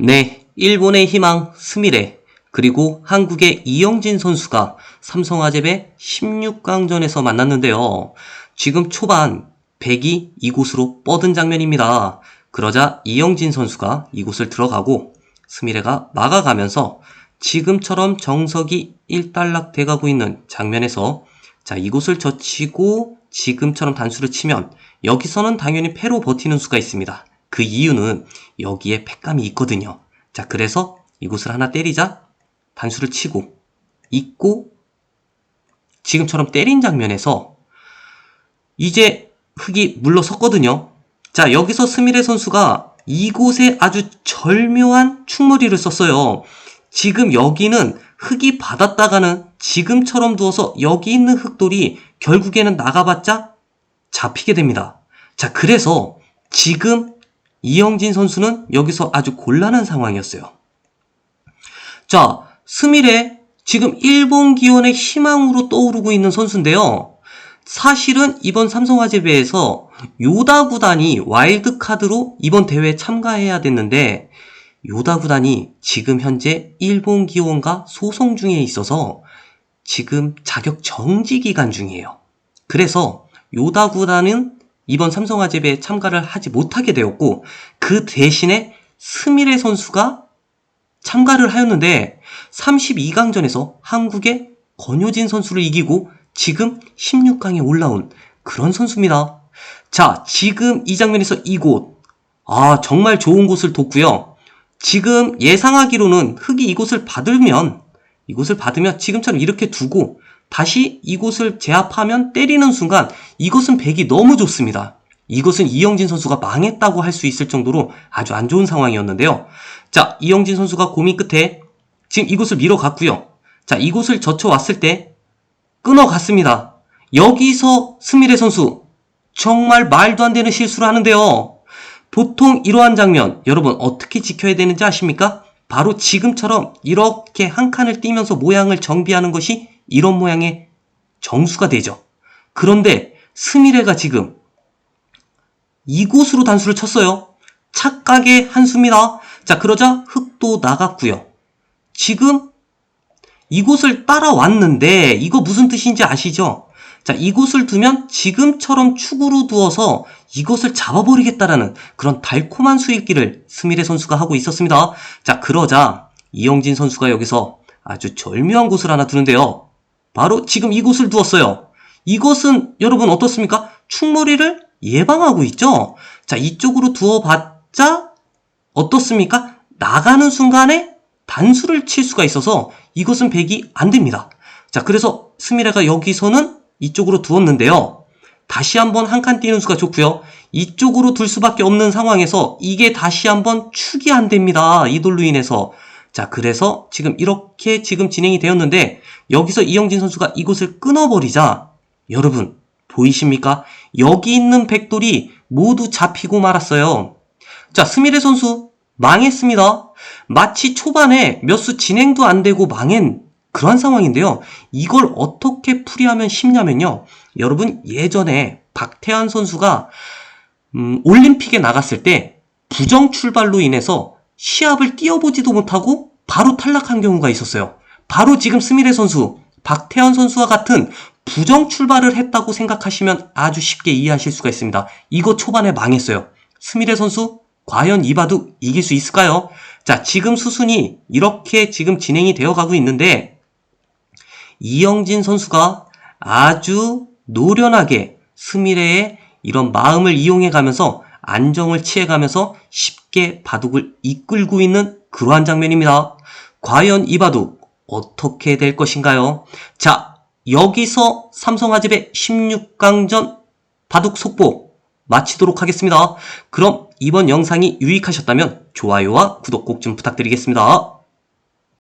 네, 일본의 희망 스미레 그리고 한국의 이영진 선수가 삼성화재배 16강전에서 만났는데요. 지금 초반 백이 이곳으로 뻗은 장면입니다. 그러자 이영진 선수가 이곳을 들어가고 스미레가 막아가면서 지금처럼 정석이 일단락 돼가고 있는 장면에서 자 이곳을 젖히고 지금처럼 단수를 치면 여기서는 당연히 패로 버티는 수가 있습니다. 그 이유는 여기에 패감이 있거든요. 자 그래서 이곳을 하나 때리자 단수를 치고 있고 지금처럼 때린 장면에서 이제 흙이 물러섰거든요. 자 여기서 스미레 선수가 이곳에 아주 절묘한 충머리를 썼어요. 지금 여기는 흙이 받았다가는 지금처럼 두어서 여기 있는 흙돌이 결국에는 나가봤자 잡히게 됩니다. 자, 그래서 지금 이영진 선수는 여기서 아주 곤란한 상황이었어요. 자, 스미레 지금 일본 기원의 희망으로 떠오르고 있는 선수인데요. 사실은 이번 삼성화재배에서 요다 구단이 와일드 카드로 이번 대회에 참가해야 됐는데 요다 구단이 지금 현재 일본 기원과 소송 중에 있어서 지금 자격 정지 기간 중이에요. 그래서 요다 구단은 이번 삼성화재배에 참가를 하지 못하게 되었고 그 대신에 스미레 선수가 참가를 하였는데 32강전에서 한국의 권효진 선수를 이기고 지금 16강에 올라온 그런 선수입니다. 자, 지금 이 장면에서 이곳 아 정말 좋은 곳을 뒀고요. 지금 예상하기로는 흙이 이곳을 받으면 이곳을 받으면 지금처럼 이렇게 두고 다시 이곳을 제압하면 때리는 순간 이것은 백이 너무 좋습니다. 이것은 이영진 선수가 망했다고 할 수 있을 정도로 아주 안 좋은 상황이었는데요. 자, 이영진 선수가 고민 끝에 지금 이곳을 밀어갔고요. 자, 이곳을 젖혀왔을 때 끊어갔습니다. 여기서 스미레 선수 정말 말도 안 되는 실수를 하는데요. 보통 이러한 장면 여러분 어떻게 지켜야 되는지 아십니까? 바로 지금처럼 이렇게 한 칸을 띄면서 모양을 정비하는 것이 이런 모양의 정수가 되죠. 그런데 스미레가 지금 이곳으로 단수를 쳤어요. 착각의 한 수입니다. 자, 그러자 흙도 나갔고요. 지금 이곳을 따라왔는데 이거 무슨 뜻인지 아시죠? 자, 이곳을 두면 지금처럼 축으로 두어서 이것을 잡아버리겠다라는 그런 달콤한 수익기를 스미레 선수가 하고 있었습니다. 자, 그러자 이영진 선수가 여기서 아주 절묘한 곳을 하나 두는데요. 바로 지금 이곳을 두었어요. 이것은 여러분 어떻습니까? 충머리를 예방하고 있죠? 자, 이쪽으로 두어봤자 어떻습니까? 나가는 순간에 단수를 칠 수가 있어서 이것은 백이 안 됩니다. 자, 그래서 스미레가 여기서는 이쪽으로 두었는데요. 다시 한번 한칸 띄는 수가 좋고요. 이쪽으로 둘 수밖에 없는 상황에서 이게 다시 한번 축이 안 됩니다. 이 돌로 인해서. 자, 그래서 지금 이렇게 지금 진행이 되었는데 여기서 이영진 선수가 이곳을 끊어버리자 여러분 보이십니까? 여기 있는 백돌이 모두 잡히고 말았어요. 자, 스미레 선수 망했습니다. 마치 초반에 몇 수 진행도 안 되고 망한 그런 상황인데요. 이걸 어떻게 풀이하면 쉽냐면요. 여러분 예전에 박태환 선수가 음, 올림픽에 나갔을 때 부정 출발로 인해서 시합을 뛰어보지도 못하고 바로 탈락한 경우가 있었어요. 바로 지금 스미레 선수, 박태환 선수와 같은 부정 출발을 했다고 생각하시면 아주 쉽게 이해하실 수가 있습니다. 이거 초반에 망했어요. 스미레 선수, 과연 이바둑 이길 수 있을까요? 자, 지금 수순이 이렇게 지금 진행이 되어 가고 있는데, 이영진 선수가 아주 노련하게 스미레의 이런 마음을 이용해 가면서 안정을 취해 가면서 쉽게 바둑을 이끌고 있는 그러한 장면입니다. 과연 이 바둑 어떻게 될 것인가요? 자, 여기서 삼성화재배 16강전 바둑 속보 마치도록 하겠습니다. 그럼 이번 영상이 유익하셨다면 좋아요와 구독 꼭 좀 부탁드리겠습니다.